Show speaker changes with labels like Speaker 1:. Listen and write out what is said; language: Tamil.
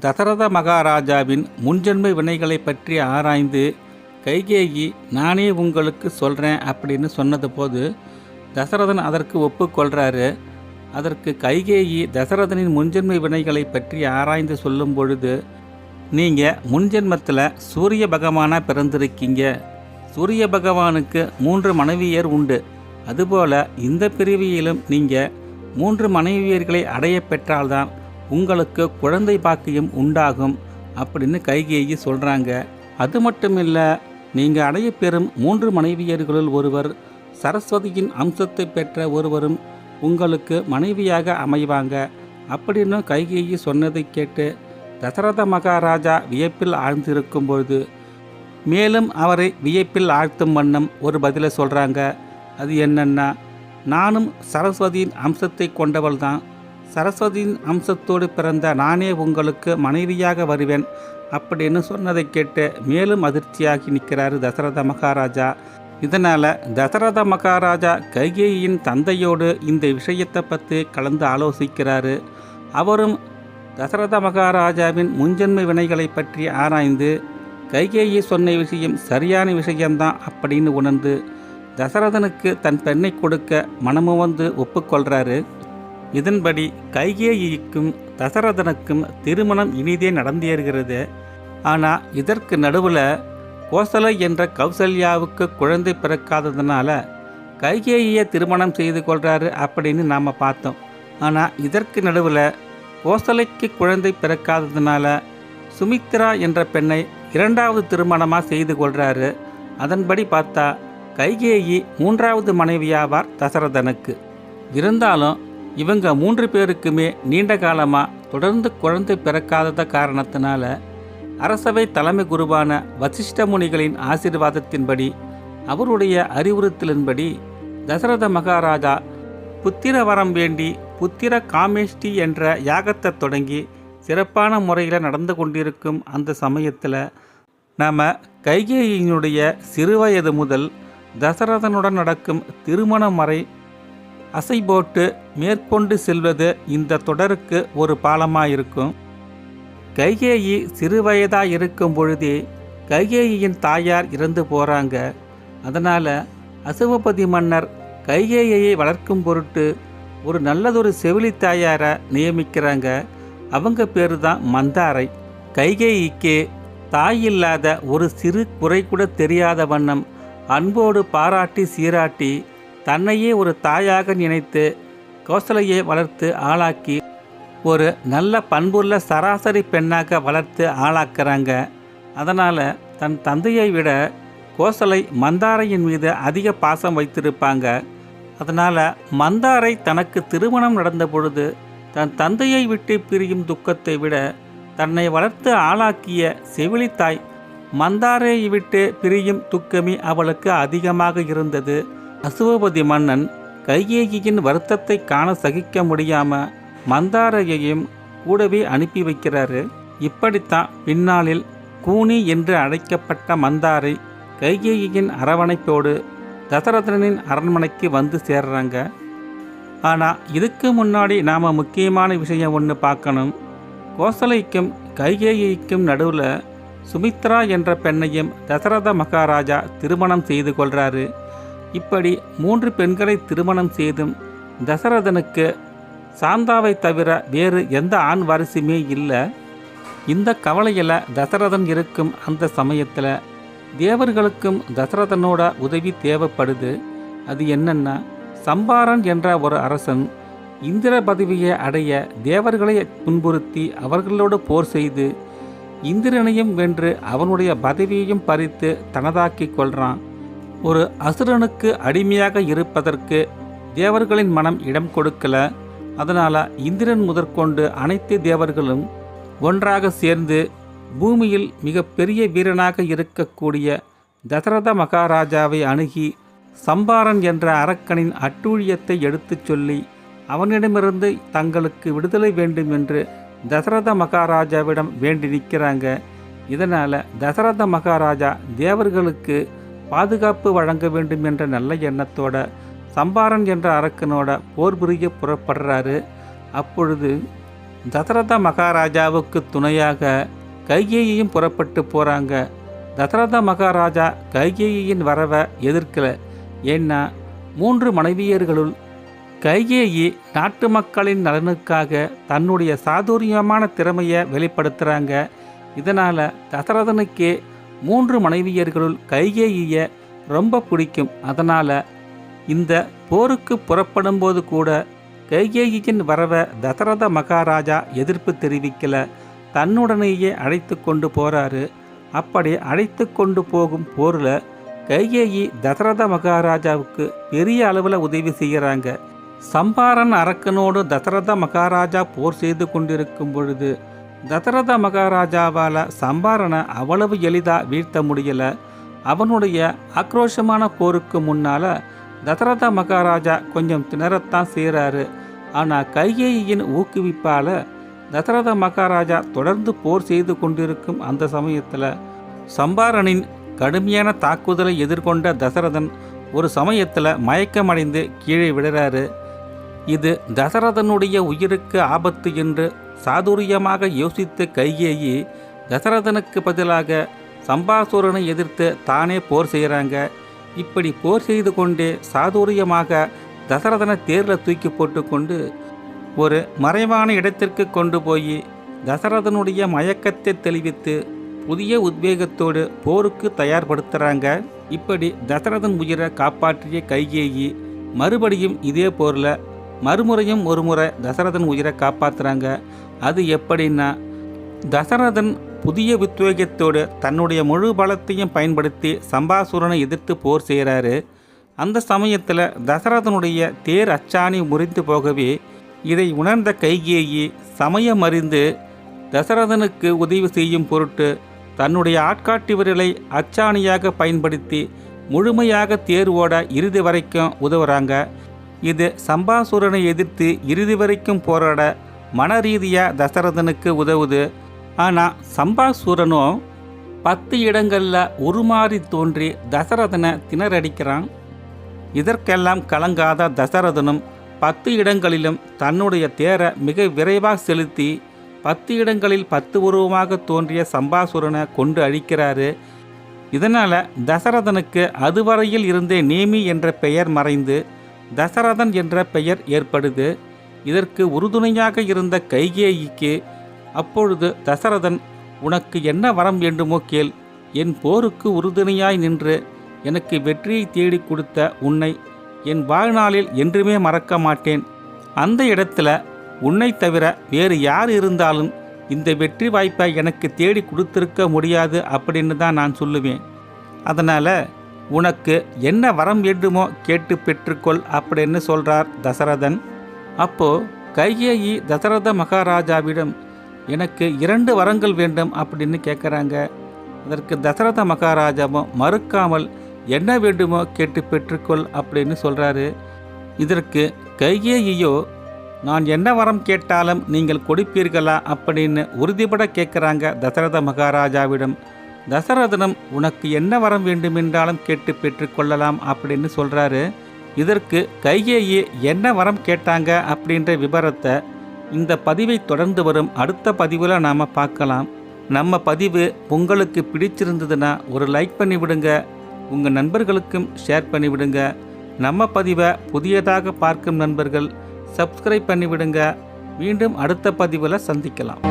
Speaker 1: தசரத மகாராஜாவின் முன்ஜென்ம வினைகளை பற்றி ஆராய்ந்து கைகேயி நானே உங்களுக்கு சொல்கிறேன் அப்படின்னு சொன்னது போது தசரதன் அதற்கு ஒப்புக்கொள்கிறாரு அதற்கு கைகேயி தசரதனின் முன்ஜென்ம வினைகளை பற்றி ஆராய்ந்து சொல்லும் பொழுது நீங்கள் முன்ஜென்மத்தில் சூரிய பகவானாக பிறந்திருக்கீங்க. சூரிய பகவானுக்கு மூன்று மனைவியர் உண்டு. அதுபோல் இந்த பிரிவியிலும் நீங்கள் மூன்று மனைவியர்களை அடைய பெற்றால்தான் உங்களுக்கு குழந்தை பாக்கியம் உண்டாகும் அப்படின்னு கைகேயி சொல்கிறாங்க அது மட்டும் இல்லை நீங்கள் அடைய பெறும் மூன்று மனைவியர்களுள் ஒருவர் சரஸ்வதியின் அம்சத்தை பெற்ற ஒருவரும் உங்களுக்கு மனைவியாக அமைவாங்க. அப்படின்னு கைகேயி சொன்னதை கேட்டு தசரத மகாராஜா வியப்பில் ஆழ்ந்திருக்கும் பொழுது மேலும் அவரை வியப்பில் ஆழ்த்தும் வண்ணம் ஒரு பதிலை சொல்கிறாங்க அது என்னென்னா நானும் சரஸ்வதியின் அம்சத்தை கொண்டவள்தான். சரஸ்வதியின் அம்சத்தோடு பிறந்த நானே உங்களுக்கு மனைவியாக வருவேன் அப்படின்னு சொன்னதை கேட்டு மேலும் அதிர்ச்சியாகி நிற்கிறாரு தசரத மகாராஜா. இதனால் தசரத மகாராஜா கைகேயின் தந்தையோடு இந்த விஷயத்தை பற்றி கலந்து ஆலோசிக்கிறாரு. அவரும் தசரத மகாராஜாவின் முன்ஜென்ம வினைகளை பற்றி ஆராய்ந்து கைகேயி சொன்ன விஷயம் சரியான விஷயம்தான் அப்படின்னு உணர்ந்து தசரதனுக்கு தன் பெண்ணை கொடுக்க மனமுவந்து ஒப்புக்கொள்கிறாரு இதன்படி கைகேயிக்கும் தசரதனுக்கும் திருமணம் இனிதே நடந்தேறுகிறது. ஆனால் இதற்கு நடுவில் கோசலை என்ற கௌசல்யாவுக்கு குழந்தை பிறக்காததுனால கைகேயியை திருமணம் செய்து கொள்கிறாரு அப்படின்னு நாம் பார்த்தோம். ஆனால் இதற்கு நடுவில் கோசலைக்கு குழந்தை பிறக்காததுனால சுமித்ரா என்ற பெண்ணை இரண்டாவது திருமணமாக செய்து கொள்கிறாரு அதன்படி பார்த்தா கைகேயி மூன்றாவது மனைவியாவார் தசரதனுக்கு. இருந்தாலும் இவங்க மூன்று பேருக்குமே நீண்ட காலமாக தொடர்ந்து குழந்தை பிறக்காதத காரணத்தினால அரசவை தலைமை குருவான வசிஷ்ட முனிகளின் ஆசீர்வாதத்தின்படி அவருடைய அறிவுறுத்தலின்படி தசரத மகாராஜா புத்திர வரம் வேண்டி புத்திர காமேஷ்டி என்ற யாகத்தை தொடங்கி சிறப்பான முறையில் நடந்து கொண்டிருக்கும் அந்த சமயத்தில் நாம் கைகேயினுடைய சிறுவயது முதல் தசரதனுடன் நடக்கும் திருமணம் வரை அசை போட்டு மேற்கொண்டு செல்வது இந்த தொடருக்கு ஒரு பாலமாக இருக்கும் கைகேயி சிறுவயதாக இருக்கும் பொழுதே கைகேயியின் தாயார் இறந்து போகிறாங்க அதனால் அசுவபதி மன்னர் கைகேயை வளர்க்கும் பொருட்டு ஒரு நல்லதொரு செவிலி தாயாரை நியமிக்கிறாங்க. அவங்க பேர் தான் மந்தாரை. கைகேயிக்கு தாய் இல்லாத ஒரு சிறு குறை கூட தெரியாத வண்ணம் அன்போடு பாராட்டி சீராட்டி தன்னையே ஒரு தாயாக நினைத்து கௌசலையை வளர்த்து ஆளாக்கி ஒரு நல்ல பண்புள்ள சராசரி பெண்ணாக வளர்த்து ஆளாக்குறாங்க. அதனால் தன் தந்தையை விட கோசலை மந்தாரையின் மீது அதிக பாசம் வைத்திருப்பாங்க. அதனால் மந்தாரை தனக்கு திருமணம் நடந்த பொழுது தன் தந்தையை விட்டு பிரியும் துக்கத்தை விட தன்னை வளர்த்து ஆளாக்கிய செவிலித்தாய் மந்தாரையை விட்டு பிரியும் துக்கமே அவளுக்கு அதிகமாக இருந்தது. அசுவபதி மன்னன் கைகேகியின் வருத்தத்தை காண சகிக்க முடியாமல் மந்தாரையையும் கூடவே அனுப்பி வைக்கிறாரு. இப்படித்தான் பின்னாளில் கூனி என்று அழைக்கப்பட்ட மந்தாரை கைகேகியின் அரவணைப்போடு தசரதனின் அரண்மனைக்கு வந்து சேர்றாங்க. ஆனால் இதுக்கு முன்னாடி நாம் முக்கியமான விஷயம் ஒன்று பார்க்கணும். கோசலைக்கும் கைகேயிக்கும் நடுவில் சுமித்ரா என்ற பெண்ணையும் தசரத மகாராஜா திருமணம் செய்து கொள்கிறாரு இப்படி மூன்று பெண்களை திருமணம் செய்தும் தசரதனுக்கு சாந்தாவை தவிர வேறு எந்த ஆண் வாரிசுமே இல்லை. இந்த கவலையில் தசரதன் இருக்கும் அந்த சமயத்தில் தேவர்களுக்கும் தசரதனோட உதவி தேவைப்படுது. அது என்னென்னா சம்பாரன் என்ற ஒரு அரசன் இந்திர பதவியை அடைய தேவர்களை துன்புறுத்தி அவர்களோடு போர் செய்து இந்திரனையும் வென்று அவனுடைய பதவியையும் பறித்து தனதாக்கி கொள்கிறான் ஒரு அசுரனுக்கு அடிமையாக இருப்பதற்கு தேவர்களின் மனம் இடம் கொடுக்கல. அதனால் இந்திரன் முதற்கொண்டு அனைத்து தேவர்களும் ஒன்றாக சேர்ந்து பூமியில் மிக பெரிய வீரனாக இருக்கக்கூடிய தசரத மகாராஜாவை அணுகி சம்பாரன் என்ற அரக்கனின் அட்டூழியத்தை எடுத்துச் சொல்லி அவனிடமிருந்து தங்களுக்கு விடுதலை வேண்டும் என்று தசரத மகாராஜாவிடம் வேண்டி நிற்கிறாங்க இதனால் தசரத மகாராஜா தேவர்களுக்கு பாதுகாப்பு வழங்க வேண்டும் என்ற நல்ல எண்ணத்தோட சம்பாரன் என்ற அரக்கனோட போர் புரிய புறப்படுறாரு. அப்பொழுது தசரத மகாராஜாவுக்கு துணையாக கைகேயையும் புறப்பட்டு போகிறாங்க தசரத மகாராஜா கைகேயின் வரவை எதிர்க்கல. ஏன்னா மூன்று மனைவியர்களுள் கைகேயி நாட்டு மக்களின் நலனுக்காக தன்னுடைய சாதுரியமான திறமையை வெளிப்படுத்துகிறாங்க இதனால் தசரதனுக்கே மூன்று மனைவியர்களுள் கைகேயிய ரொம்ப பிடிக்கும். அதனால் இந்த போருக்கு புறப்படும்போது கூட கைகேயியின் வரவை தசரத மகாராஜா எதிர்ப்பு தெரிவிக்கல. தன்னுடனேயே அழைத்து கொண்டு போகிறாரு அப்படி அழைத்து கொண்டு போகும் போரில் கைகேயி தசரத மகாராஜாவுக்கு பெரிய அளவில் உதவி செய்கிறாங்க சம்பாரன் அரக்கனோடு தசரத மகாராஜா போர் செய்து கொண்டிருக்கும் பொழுது தசரத மகாராஜாவால் சம்பாரனை அவ்வளவு எளிதாக வீழ்த்த முடியலை. அவனுடைய ஆக்ரோஷமான போருக்கு முன்னால் தசரத மகாராஜா கொஞ்சம் திணறத்தான் செய்கிறாரு ஆனால் கைகேயின் ஊக்குவிப்பால் தசரத மகாராஜா தொடர்ந்து போர் செய்து கொண்டிருக்கும் அந்த சமயத்தில் சம்பாரனின் கடுமையான தாக்குதலை எதிர்கொண்ட தசரதன் ஒரு சமயத்தில் மயக்கமடைந்து கீழே விடுறாரு இது தசரதனுடைய உயிருக்கு ஆபத்து என்று சாதுரியமாக யோசித்த கைகேயி தசரதனுக்கு பதிலாக சம்பாசூரனை எதிர்த்து தானே போர் செய்கிறாங்க. இப்படி போர் செய்து கொண்டே சாதுரியமாக தசரதனை தேரில் தூக்கி போட்டுக்கொண்டு ஒரு மறைவான இடத்திற்கு கொண்டு போய் தசரதனுடைய மயக்கத்தை தெளிவித்து புதிய உத்வேகத்தோடு போருக்கு தயார்படுத்துகிறாங்க இப்படி தசரதன் உயிரை காப்பாற்றிய கைகேயி மறுபடியும் இதே போரில் மறுமுறையும் ஒரு முறை தசரதன் உயிரை காப்பாற்றுறாங்க அது எப்படின்னா தசரதன் புதிய உத்வேகத்தோடு தன்னுடைய முழு பலத்தையும் பயன்படுத்தி சம்பாசுரனை எதிர்த்து போர் செய்கிறாரு அந்த சமயத்தில் தசரதனுடைய தேர் அச்சாணி முறிந்து போகவே இதை உணர்ந்த கைகேயி சமயம் அறிந்து தசரதனுக்கு உதவி செய்யும் பொருட்டு தன்னுடைய ஆட்காட்டி விரலை அச்சாணியாக பயன்படுத்தி முழுமையாக தேர் ஓட இறுதி வரைக்கும் உதவுறாங்க. இது சம்பாசுரனை எதிர்த்து இறுதி வரைக்கும் போராட மன ரீதியாக தசரதனுக்கு உதவுது. ஆனால் சம்பாசூரனோ பத்து இடங்களில் உருமாறி தோன்றி தசரதனை திணறடிக்கிறான். இதற்கெல்லாம் கலங்காத தசரதனும் பத்து இடங்களிலும் தன்னுடைய தேரை மிக விரைவாக செலுத்தி பத்து இடங்களில் பத்து உருவமாக தோன்றிய சம்பாசுரனை கொண்டு அழிக்கிறாரு. இதனால் தசரதனுக்கு அதுவரையில் இருந்தே நேமி என்ற பெயர் மறைந்து தசரதன் என்ற பெயர் ஏற்படுது. இதற்கு உறுதுணையாக இருந்த கைகேயிக்கு அப்பொழுது தசரதன் உனக்கு என்ன வரம் வேண்டுமோ கேள். என் போருக்கு உறுதுணையாய் நின்று எனக்கு வெற்றியை தேடி கொடுத்த உன்னை என் வாழ்நாளில் என்றுமே மறக்க மாட்டேன். அந்த இடத்துல உன்னை தவிர வேறு யார் இருந்தாலும் இந்த வெற்றி வாய்ப்பை எனக்கு தேடி கொடுத்திருக்க முடியாது அப்படின்னு தான் நான் சொல்லுவேன். அதனால் உனக்கு என்ன வரம் வேண்டுமோ கேட்டு பெற்றுக்கொள் அப்படின்னு சொல்கிறார் தசரதன். அப்போ கைகேயி தசரத மகாராஜாவிடம் எனக்கு இரண்டு வரங்கள் வேண்டும் அப்படின்னு கேட்குறாங்க அதற்கு தசரத மகாராஜாவும் மறுக்காமல் என்ன வேண்டுமோ கேட்டு பெற்றுக்கொள் அப்படின்னு சொல்கிறாரு இதற்கு கைகேயியோ நான் என்ன வரம் கேட்டாலும் நீங்கள் கொடுப்பீர்களா? அப்படின்னு உறுதிபட கேட்குறாங்க தசரத மகாராஜாவிடம். தசரதனும் உனக்கு என்ன வரம் வேண்டுமென்றாலும் கேட்டு பெற்றுக்கொள்ளலாம் அப்படின்னு சொல்கிறாரு இதற்கு கைகேயி என்ன வரம் கேட்டாங்க? அப்படின்ற விபரத்தை இந்த பதிவை தொடர்ந்து வரும் அடுத்த பதிவில் நாம் பார்க்கலாம். நம்ம பதிவு உங்களுக்கு பிடிச்சிருந்ததுன்னா ஒரு லைக் பண்ணி விடுங்க. உங்கள் நண்பர்களுக்கும் ஷேர் பண்ணிவிடுங்க நம்ம பதிவை புதியதாக பார்க்கும் நண்பர்கள் சப்ஸ்கிரைப் பண்ணிவிடுங்க மீண்டும் அடுத்த பதிவில் சந்திக்கலாம்.